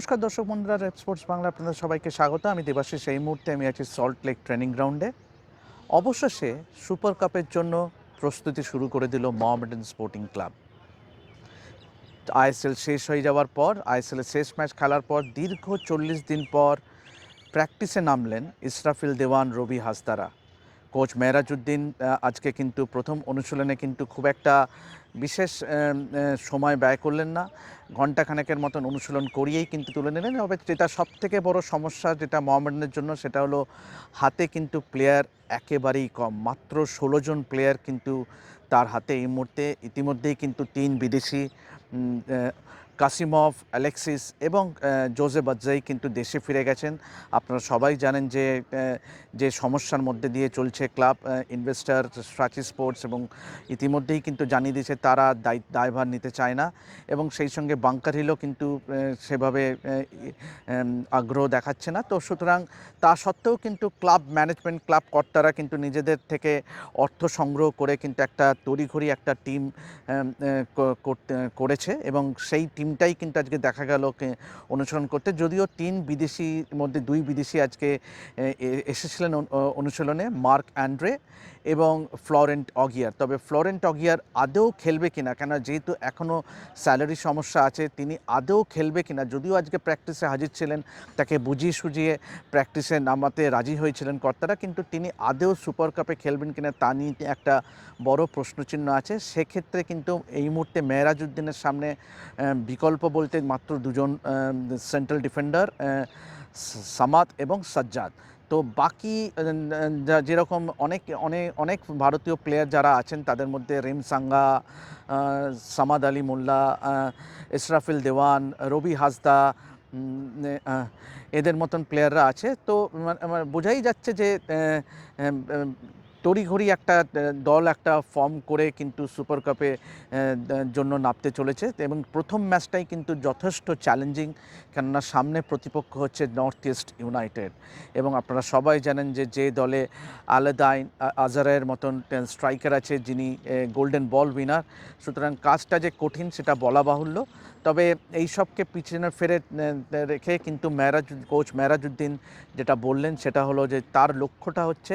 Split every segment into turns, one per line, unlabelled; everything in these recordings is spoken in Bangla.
নমস্কার দর্শক বন্ধুরা রেপ স্পোর্টস বাংলা আপনাদের সবাইকে স্বাগত। আমি দেবাশিস। এই মুহূর্তে আমি আছি সল্ট লেক ট্রেনিং গ্রাউন্ডে অবশেষে সুপার কাপের জন্য প্রস্তুতি শুরু করে দিল মোহামেডান স্পোর্টিং ক্লাব আইএসএল শেষ হয়ে যাওয়ার পর আইএসএলের শেষ ম্যাচ খেলার পর দীর্ঘ চল্লিশ দিন পর প্র্যাকটিসে নামলেন ইসরাফিল দেওয়ান রবি হাসদারা। কোচ মেহরাজউদ্দিন আজকে কিন্তু প্রথম অনুশীলনে কিন্তু খুব একটা বিশেষ সময় ব্যয় করলেন না। ঘন্টাখানেকের মতন অনুশীলন করিয়েই কিন্তু তুলে নিলেন। তবে যেটা সব থেকে বড় সমস্যা যেটা মোহামেডানের জন্য, সেটা হলো হাতে কিন্তু প্লেয়ার একেবারেই কম। মাত্র ষোলো জন প্লেয়ার কিন্তু তার হাতে এই মুহূর্তে। ইতিমধ্যেই কিন্তু তিন বিদেশি কাসিমভ অ্যালেক্সিস এবং জোজে বাজ্জাই কিন্তু দেশে ফিরে গেছেন। আপনারা সবাই জানেন যে যে সমস্যার মধ্যে দিয়ে চলছে ক্লাব ইনভেস্টার স্ট্রাচি স্পোর্টস এবং ইতিমধ্যেই কিন্তু জানিয়ে দিয়েছে তারা দায়, দায়ভার নিতে চায় না এবং সেই সঙ্গে বাংকার হিলও কিন্তু সেভাবে আগ্রহ দেখাচ্ছে না। তো সুতরাং তা সত্ত্বেও কিন্তু ক্লাব ম্যানেজমেন্ট, ক্লাব কর্তারা কিন্তু নিজেদের থেকে অর্থ সংগ্রহ করে কিন্তু একটা তড়িঘড়ি একটা টিম করেছে এবং সেই টিমটাই কিন্তু আজকে দেখা গেল অনুসরণ করতে। যদিও তিন বিদেশি মধ্যে দুই বিদেশি আজকে এসেছিলেন অনুশীলনে, মার্ক অ্যান্ড্রে এবং ফ্লোরেন্ট অগিয়ার। তবে ফ্লোরেন্ট অগিয়ার আদৌ খেলবে কিনা কেন যেহেতু এখনও স্যালারি সমস্যা আছে, তিনি আদৌ খেলবে কিনা, যদিও আজকে প্র্যাকটিসে হাজির ছিলেন, তাকে বুঝিয়ে সুঝিয়ে প্র্যাকটিসে নামাতে রাজি হয়েছিলেন কর্তারা, কিন্তু তিনি আদৌ সুপার কাপে খেলবেন কিনা, তা নিয়ে একটা বড় প্রশ্নচিহ্ন আছে। সেক্ষেত্রে কিন্তু এই মুহূর্তে মেহরাজউদ্দিনের সামনে বিকল্প বলতে মাত্র দুজন সেন্ট্রাল ডিফেন্ডার সামাদ এবং সাজ্জাদ। তো বাকি যেরকম অনেক অনেক অনেক ভারতীয় প্লেয়ার যারা আছেন, তাদের মধ্যে রেম সাঙ্গা সামাদ আলী মোল্লা ইসরাফিল দেওয়ান, রবি হাসদা এদের মতন প্লেয়াররা আছে। তো, মানে- মানে বোঝাই যাচ্ছে যে তড়িঘড়ি একটা দল একটা ফর্ম করে কিন্তু সুপার কাপে জন্য নামতে চলেছে এবং প্রথম ম্যাচটাই কিন্তু যথেষ্ট চ্যালেঞ্জিং কেননা সামনে প্রতিপক্ষ হচ্ছে নর্থ ইস্ট ইউনাইটেড এবং আপনারা সবাই জানেন যে যে দলে আলেদাইন আজারের মতন স্ট্রাইকার আছে যিনি গোল্ডেন বল উইনার সুতরাং কাজটা যে কঠিন সেটা বলা বাহুল্য। তবে এই সবকে পিছনে ফেরে রেখে কিন্তু মেহরাজ কোচ মেহরাজউদ্দিন যেটা বললেন সেটা হলো যে, তার লক্ষ্যটা হচ্ছে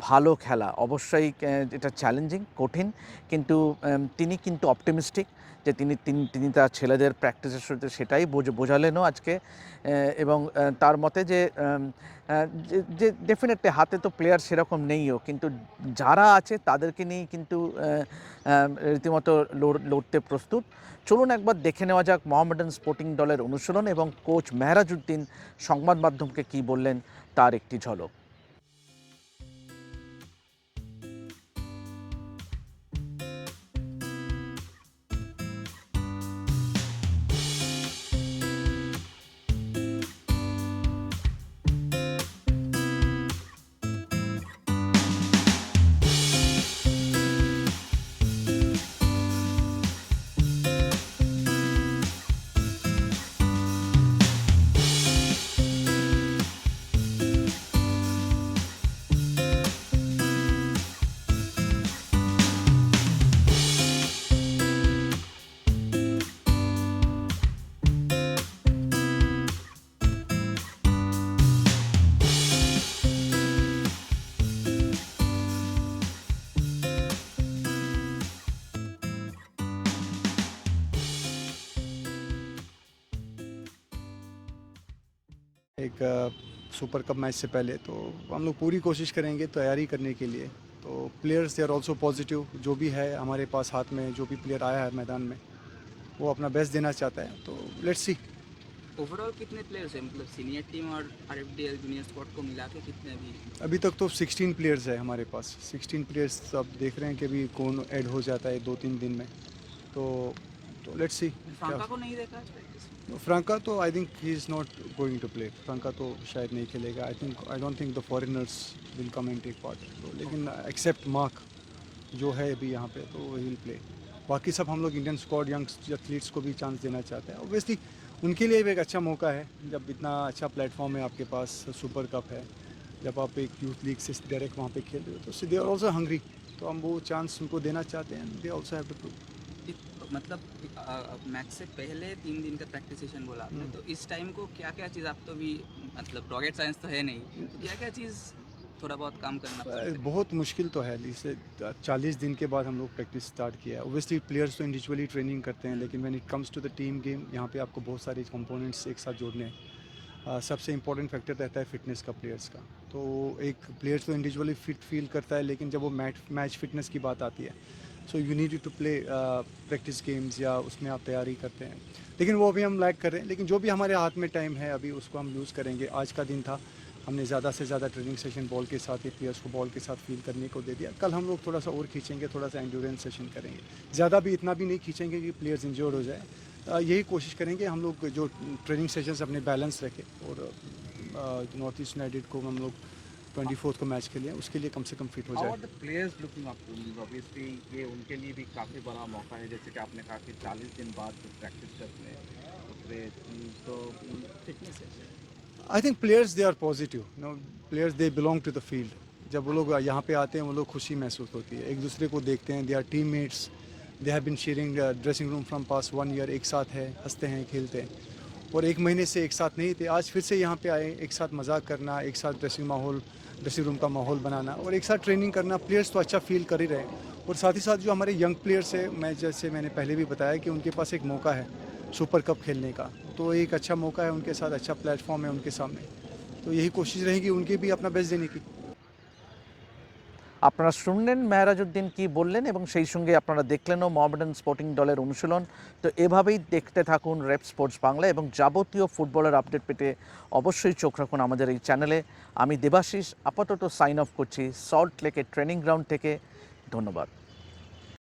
ভালো খেলা। অবশ্যই এটা চ্যালেঞ্জিং কঠিন, কিন্তু তিনি কিন্তু অপটিমিস্টিক যে তিনি তিনি তার ছেলেদের প্র্যাকটিসের সাথে সেটাই বোঝ, বোঝালেনও আজকে এবং তার মতে যে যে- ডেফিনেটলি হাতে তো প্লেয়ার সেরকম নেইও, কিন্তু যারা আছে তাদেরকে নিয়েই কিন্তু রীতিমতো লড়তে প্রস্তুত। চলুন একবার দেখে নেওয়া যাক মোহামেডান স্পোর্টিং দলের অনুশীলন এবং কোচ মেহরাজউদ্দিন সংবাদ মাধ্যমকে কী বললেন তার একটি ঝলক।
एक सुपर कप मैच से पहले तो हम लोग पूरी कोशिश करेंगे तैयारी करने के लिए। तो players they are also positive जो भी है हमारे पास हाथ में जो भी प्लेयर आया है मैदान में वो अपना बेस्ट देना चाहता है। तो लेट्स सी
ओवरऑल कितने प्लेयर्स हैं? मतलब सीनियर टीम और R F D L junior squad को मिला के कितने अभी
अभी तक तो 16 प्लेयर्स है हमारे पास। 16 प्लेयर्स अब देख रहे हैं कि अभी कौन ऐड हो जाता है दो तीन दिन में। तो तो लेट्स सी
फ्रांका को नहीं देखा?
फ्रांका तो I think he is not going to play Franca तो शायद नहीं खेलेगा। I think I don't think the foreigners will come and take part तो लेकिन एक्सेप्ट मार्क जो है अभी यहाँ पे तो वही विल प्ले बाकी सब हम लोग इंडियन स्क्वाड यंग एथलीट्स को भी चांस देना चाहते हैं। ऑब्वियसली उनके लिए भी एक अच्छा मौका है जब इतना अच्छा प्लेटफॉर्म है आपके पास सुपर कप है। जब आप एक यूथ लीग से डायरेक्ट वहाँ पे खेल रहे हो तो दे आर ऑल्सो हंग्री तो हम वो चांस उनको देना चाहते हैं they also have to prove
मतलब मैच से पहले तीन दिन का प्रैक्टिस सेशन बोला आपने
हम्म।
तो इस टाइम को क्या क्या चीज़ आप तो भी मतलब रॉकेट साइंस तो है नहीं तो क्या क्या चीज़ थोड़ा बहुत काम करना
बहुत मुश्किल तो है इसे चालीस दिन के बाद हम लोग प्रैक्टिस स्टार्ट किया है। ओबियसली प्लेयर्स तो इंडिविजुअली ट्रेनिंग करते हैं लेकिन when it comes to the team game यहाँ पे आपको बहुत सारे कंपोनेंट्स एक साथ जोड़ने हैं। आ, सबसे इंपॉर्टेंट फैक्टर रहता है फिटनेस का प्लेयर्स का। तो एक प्लेयर्स तो इंडिविजुअली फिट फील करता है लेकिन जब वो मैच मैच फिटनेस की बात आती है so you need to play practice games या उसमें आप तैयारी करते हैं। लेकिन वो अभी हम लैक कर रहे हैं। लेकिन जो भी हमारे हाथ में टाइम है, अभी उसको हम यूज़ करेंगे। आज का दिन था। हमने ज़्यादा से ज़्यादा ट्रेनिंग सेशन बॉल के साथ ही प्लेयर्स को बॉल के साथ फील करने को दे दिया। कल हम लोग थोड़ा सा और खींचेंगे, थोड़ा सा एंड्योरेंस सेशन करेंगे। ज़्यादा भी, इतना भी नहीं खींचेंगे कि प्लेयर्स इंजर्ड हो जाए। यही कोशिश करेंगे हम लोग जो ट्रेनिंग सेशंस अपने बैलेंस रखें और नॉर्थ ईस्ट यूनाइटेड को हम लोग ट्वेंटी फोर्थ को मैच खेले हैं, उसके लिए कम से कम फिट हो जाए
to me? Obviously ये उनके लिए भी काफ़ी बड़ा मौका है। जैसे कि आपने कहा कि 40 दिन बाद प्रैक्टिस करते हैं हम्म, तो
I think players they are positive no players they belong to the field जब वो लोग यहाँ पे आते हैं वो लोग खुशी महसूस होती है। एक दूसरे को देखते हैं they are teammates they have been sharing dressing room from past one year एक साथ है हँसते हैं खेलते हैं। और एक महीने से एक साथ नहीं थे आज फिर से यहाँ पे आए एक साथ मज़ाक करना एक साथ ड्रेसिंग माहौल ड्रेसिंग रूम का माहौल बनाना और एक साथ ट्रेनिंग करना प्लेयर्स तो अच्छा फील कर ही रहे और साथ ही साथ जो हमारे यंग प्लेयर्स हैं, मैं जैसे मैंने पहले भी बताया कि उनके पास एक मौका है सुपर कप खेलने का। तो एक अच्छा मौका है उनके साथ अच्छा प्लेटफॉर्म है उनके सामने। तो यही कोशिश रहेगी उनके भी अपना बेस्ट देने की।
আপনারা শুনলেন মেহরাজউদ্দিন কী বললেন এবং সেই সঙ্গে আপনারা দেখলেনও মোহামেডান স্পোর্টিং দলের অনুশীলন। তো এভাবেই দেখতে থাকুন রেপ স্পোর্টস বাংলা এবং যাবতীয় ফুটবলের আপডেট পেতে অবশ্যই চোখ রাখুন আমাদের এই চ্যানেলে। আমি দেবাশিস, আপাতত সাইন অফ করছি। সল্ট লেকের ট্রেনিং গ্রাউন্ড থেকে। ধন্যবাদ।